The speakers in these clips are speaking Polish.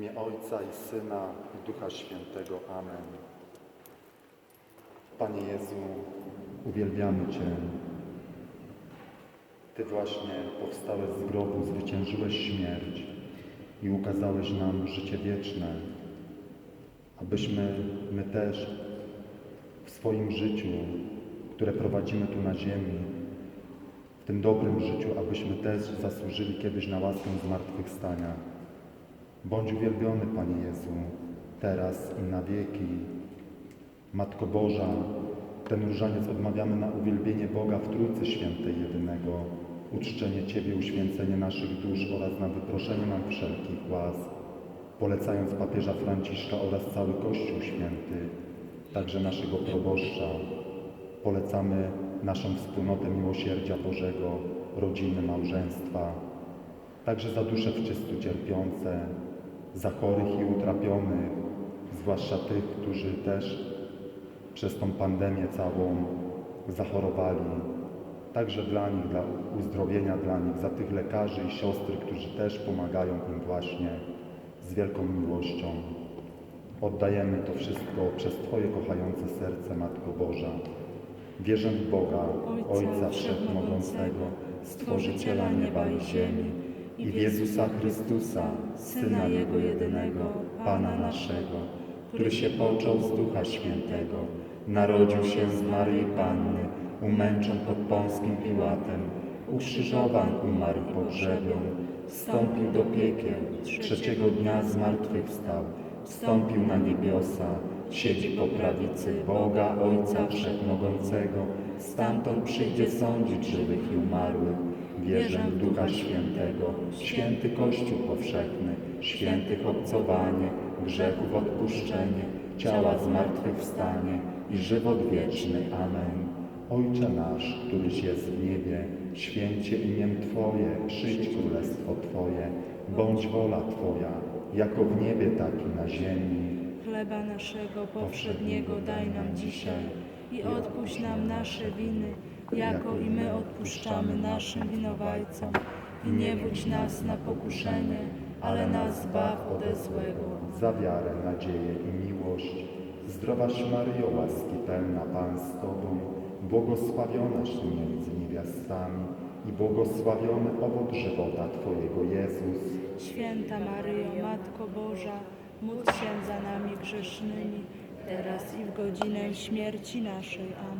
imię Ojca i Syna i Ducha Świętego. Amen. Panie Jezu, uwielbiamy Cię. Ty właśnie powstałeś z grobu, zwyciężyłeś śmierć i ukazałeś nam życie wieczne, abyśmy my też w swoim życiu, które prowadzimy tu na ziemi, w tym dobrym życiu, abyśmy też zasłużyli kiedyś na łaskę zmartwychwstania. Bądź uwielbiony, Panie Jezu, teraz i na wieki. Matko Boża, ten różaniec odmawiamy na uwielbienie Boga w Trójcy Świętej Jedynego, uczczenie Ciebie, uświęcenie naszych dusz oraz na wyproszenie nam wszelkich łask, polecając papieża Franciszka oraz cały Kościół Święty, także naszego proboszcza. Polecamy naszą wspólnotę miłosierdzia Bożego, rodziny, małżeństwa, także za dusze wszyscy cierpiące, za chorych i utrapionych, zwłaszcza tych, którzy też przez tą pandemię całą zachorowali. Także dla nich, dla uzdrowienia dla nich, za tych lekarzy i siostry, którzy też pomagają im właśnie z wielką miłością. Oddajemy to wszystko przez Twoje kochające serce, Matko Boża. Wierzę w Boga, Ojca Wszechmogącego, Stworzyciela nieba i ziemi i w Jezusa Chrystusa, Syna Jego jedynego, Pana naszego, który się począł z Ducha Świętego, narodził się z Maryi Panny, umęczon pod Pąskim Piłatem, ukrzyżowan, umarł pogrzebion, wstąpił do piekieł, trzeciego dnia zmartwychwstał, wstąpił na niebiosa, siedzi po prawicy Boga Ojca Wszechmogącego, stamtąd przyjdzie sądzić żywych i umarłych. Wierzę w Ducha Świętego, święty Kościół powszechny, świętych obcowanie, grzechów odpuszczenie, ciała zmartwychwstanie i żywot wieczny. Amen. Ojcze nasz, któryś jest w niebie, święcie imię Twoje, przyjdź królestwo Twoje, bądź wola Twoja, jako w niebie, tak i na ziemi. Chleba naszego powszedniego daj nam dzisiaj i odpuść nam nasze winy, jako i my odpuszczamy naszym winowajcom. I nie wódź nas na pokuszenie, ale nas zbaw ode złego. za wiarę, nadzieję i miłość. Zdrowaś Maryjo, łaski pełna Pan z Tobą, błogosławionaś Ty między niewiastami i błogosławiony owoc żywota Twojego Jezus. Święta Maryjo, Matko Boża, módl się za nami grzesznymi, teraz i w godzinę śmierci naszej. Amen.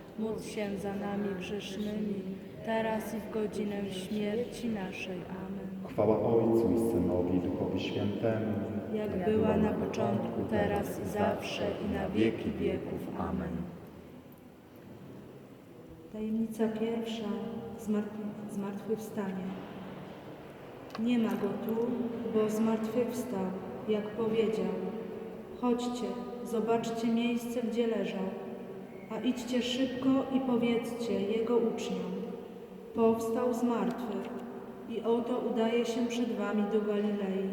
módl się za nami grzesznymi, teraz i w godzinę śmierci naszej. Amen. Chwała Ojcu i Synowi i Duchowi Świętemu. Jak była na początku, teraz i zawsze, i na wieki wieków. Amen. Tajemnica pierwsza, zmartwy- zmartwychwstanie. Nie ma go tu, bo zmartwychwstał, jak powiedział. Chodźcie, zobaczcie miejsce, gdzie leżał, a idźcie szybko i powiedzcie jego uczniom. Powstał z martwych i oto udaje się przed wami do Galilei.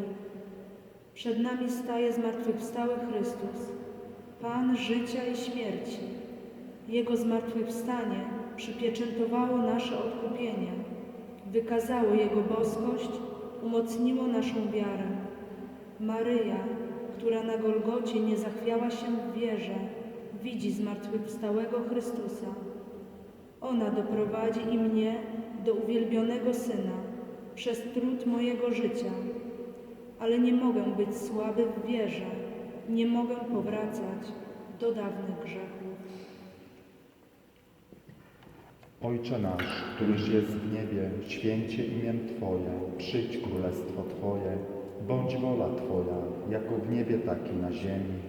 Przed nami staje zmartwychwstały Chrystus, Pan życia i śmierci. Jego zmartwychwstanie przypieczętowało nasze odkupienie, wykazało Jego boskość, umocniło naszą wiarę. Maryja, która na Golgocie nie zachwiała się w wierze, widzi zmartwychwstałego Chrystusa. Ona doprowadzi i mnie do uwielbionego Syna przez trud mojego życia. Ale nie mogę być słaby w wierze, nie mogę powracać do dawnych grzechów. Ojcze nasz, któryś jest w niebie, święcie imię Twoje, przyjdź królestwo Twoje, bądź wola Twoja, jako w niebie, tak i na ziemi.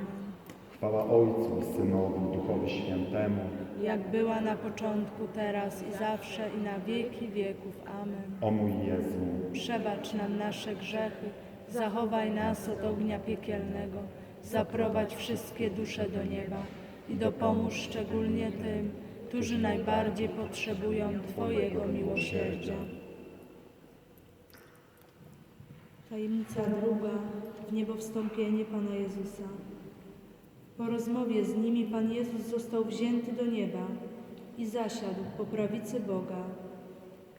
Chwała Ojcu Synowi Duchowi Świętemu, Jak była na początku, teraz i zawsze i na wieki wieków. Amen. o mój Jezu. Przebacz nam nasze grzechy, zachowaj nas od ognia piekielnego, zaprowadź wszystkie dusze do nieba i dopomóż szczególnie tym, którzy najbardziej potrzebują Twojego miłosierdzia. Tajemnica druga, w niebo wstąpienie Pana Jezusa. Po rozmowie z nimi Pan Jezus został wzięty do nieba i zasiadł po prawicy Boga.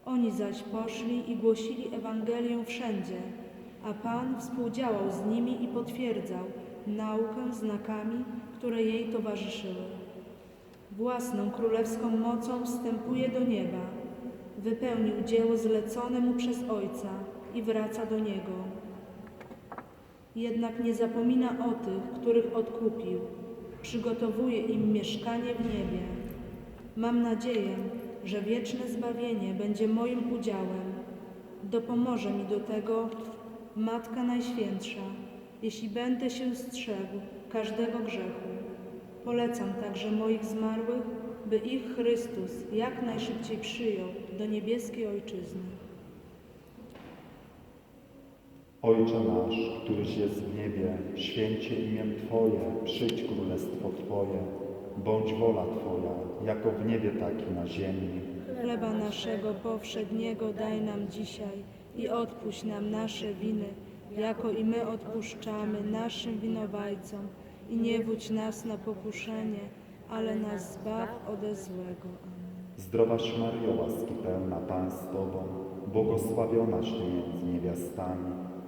Oni zaś poszli i głosili Ewangelię wszędzie, a Pan współdziałał z nimi i potwierdzał naukę znakami, które jej towarzyszyły. Własną królewską mocą wstępuje do nieba, wypełnił dzieło zlecone mu przez Ojca i wraca do Niego. Jednak nie zapomina o tych, których odkupił, przygotowuje im mieszkanie w niebie. Mam nadzieję, że wieczne zbawienie będzie moim udziałem. Dopomoże mi do tego Matka Najświętsza, jeśli będę się strzegł każdego grzechu. Polecam także moich zmarłych, by ich Chrystus jak najszybciej przyjął do niebieskiej Ojczyzny. Ojcze nasz, któryś jest w niebie, święcie imię Twoje, przyjdź królestwo Twoje, bądź wola Twoja, jako w niebie, tak i na ziemi. Chleba naszego powszedniego daj nam dzisiaj i odpuść nam nasze winy, jako i my odpuszczamy naszym winowajcom. I nie wódź nas na pokuszenie, ale nas zbaw ode złego. Amen. Zdrowaś Maryjo, łaski pełna Pan z Tobą, błogosławionaś Ty między niewiastami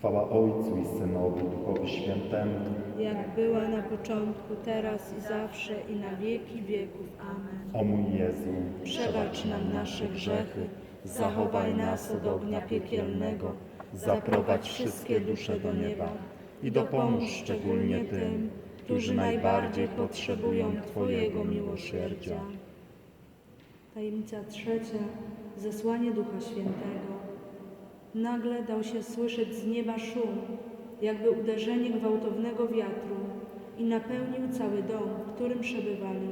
Chwała Ojcu i Synowi, Duchowi Świętemu, Jak była na początku, teraz i zawsze, i na wieki wieków. Amen. o mój Jezu, Przebacz nam nasze grzechy, zachowaj nas od ognia piekielnego, zaprowadź wszystkie dusze do nieba i dopomóż szczególnie tym, którzy najbardziej potrzebują Twojego miłosierdzia. Tajemnica trzecia. Zesłanie Ducha Świętego. Nagle dał się słyszeć z nieba szum, jakby uderzenie gwałtownego wiatru i napełnił cały dom, w którym przebywali.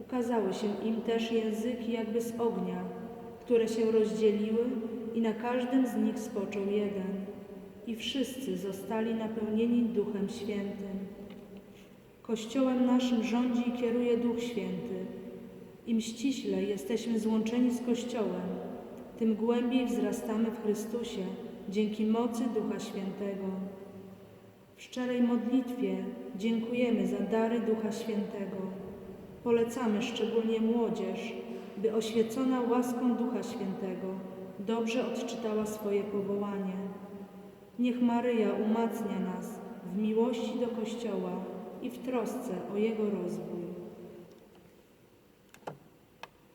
Ukazały się im też języki jakby z ognia, które się rozdzieliły i na każdym z nich spoczął jeden. I wszyscy zostali napełnieni Duchem Świętym. Kościołem naszym rządzi i kieruje Duch Święty. Im ściślej jesteśmy złączeni z Kościołem, tym głębiej wzrastamy w Chrystusie dzięki mocy Ducha Świętego. W szczerej modlitwie dziękujemy za dary Ducha Świętego. Polecamy szczególnie młodzież, by oświecona łaską Ducha Świętego dobrze odczytała swoje powołanie. Niech Maryja umacnia nas w miłości do Kościoła i w trosce o jego rozwój.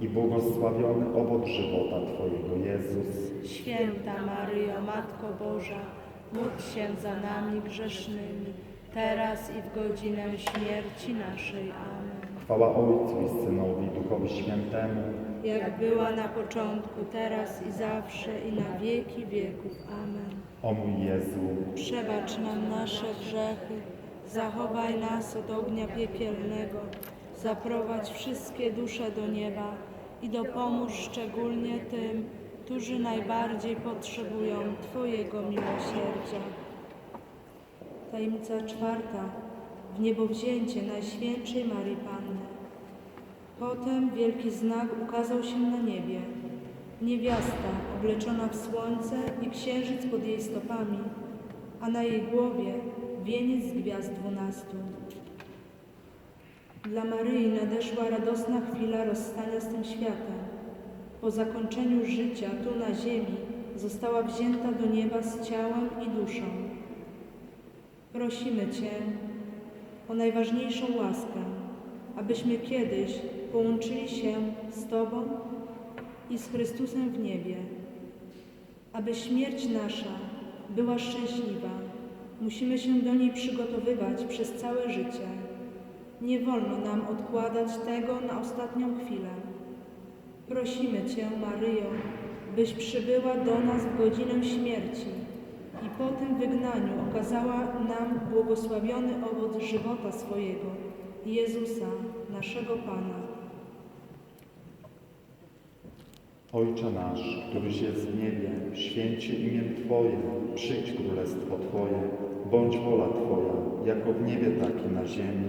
i błogosławiony owoc żywota Twojego Jezus. Święta Maryjo, Matko Boża, módl się za nami grzesznymi, teraz i w godzinę śmierci naszej. Amen. Chwała Ojcu i Synowi, Duchowi Świętemu, Jak była na początku, teraz i zawsze, i na wieki wieków. Amen. o mój Jezu, Przebacz nam nasze grzechy, zachowaj nas od ognia piekielnego, zaprowadź wszystkie dusze do nieba i dopomóż szczególnie tym, którzy najbardziej potrzebują Twojego miłosierdzia. Tajemnica czwarta. W niebowzięcie Najświętszej Marii Panny. Potem wielki znak ukazał się na niebie. Niewiasta obleczona w słońce i księżyc pod jej stopami, a na jej głowie wieniec gwiazd dwunastu. Dla Maryi nadeszła radosna chwila rozstania z tym światem. Po zakończeniu życia tu na ziemi została wzięta do nieba z ciałem i duszą. Prosimy Cię o najważniejszą łaskę, abyśmy kiedyś połączyli się z Tobą i z Chrystusem w niebie. Aby śmierć nasza była szczęśliwa, musimy się do niej przygotowywać przez całe życie. Nie wolno nam odkładać tego na ostatnią chwilę. Prosimy Cię, Maryjo, byś przybyła do nas w godzinę śmierci i po tym wygnaniu okazała nam błogosławiony owoc żywota swojego, Jezusa, naszego Pana. Ojcze nasz, któryś jest w niebie, święcie imię Twoje, przyjdź królestwo Twoje, bądź wola Twoja, jako w niebie, tak i na ziemi.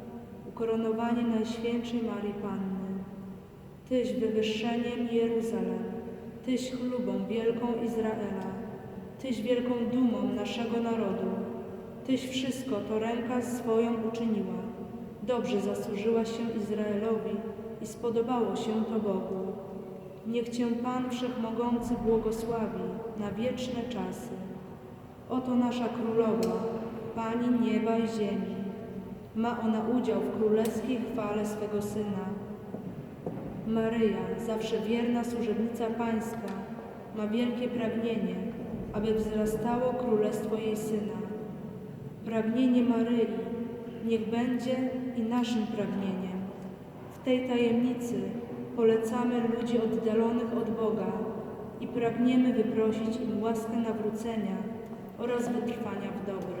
Ukoronowanie Najświętszej Marii Panny. Tyś wywyższeniem Jeruzalem, Tyś chlubą wielką Izraela, Tyś wielką dumą naszego narodu, Tyś wszystko to ręka swoją uczyniła. Dobrze zasłużyłaś się Izraelowi i spodobało się to Bogu. Niech Cię Pan Wszechmogący błogosławi na wieczne czasy. Oto nasza Królowa, Pani nieba i ziemi. Ma ona udział w królewskiej chwale swego Syna. Maryja, zawsze wierna służebnica Pańska, ma wielkie pragnienie, aby wzrastało królestwo jej Syna. Pragnienie Maryi niech będzie i naszym pragnieniem. W tej tajemnicy polecamy ludzi oddalonych od Boga i pragniemy wyprosić im łaskę nawrócenia oraz wytrwania w dobrym.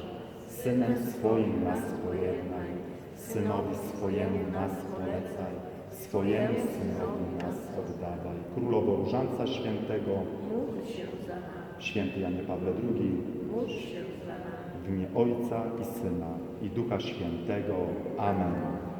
Synem swoim nas pojednaj, Synowi swojemu nas polecaj, swojemu Synowi nas oddawaj. Królowo Różańca Świętego, Święty Janie Pawle II, w imię Ojca i Syna i Ducha Świętego. Amen.